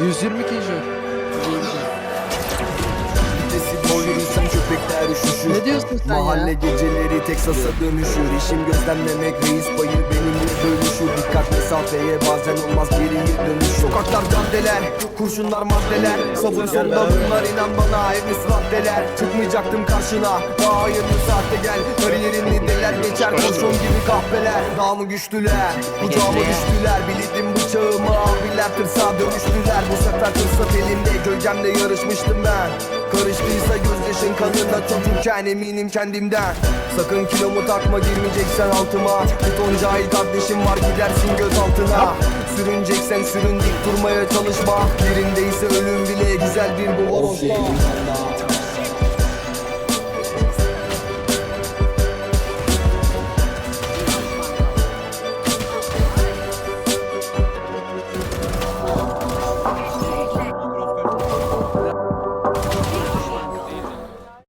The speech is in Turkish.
120 kişi. Ne diyorsun sen Mahalle ya? geceleri Teksas'a dönüşür. İşim gözlemlemek reis payı benimle bölüşür. Dikkat mesafeye bazen olmaz geriye dönüş. Sokaklar caddeler, kurşunlar maddeler. Sabun sonunda bunlar inan bana hepimiz raddeler Çıkmayacaktım karşına daha hayırlı saatte gel. Kariyerini deler geçer kurşun gibi kahveler Daha mı güçlüler, kucağıma düştüler. Bildim bıçağımı abiler tırsağa dönüştüler. Bu sefer fırsat elimde. Gölgemde yarışmıştım ben. Karıştıysa gözyaşın kanında. Çocukken eminim kendimden. Sakın kilomu takma girmeyeceksen altıma. Bir ton cahil kardeşim var gidersin göz altına. Sürüneceksen sürün dik durmaya çalışma. Yerindeyse ölüm bile güzel bir bu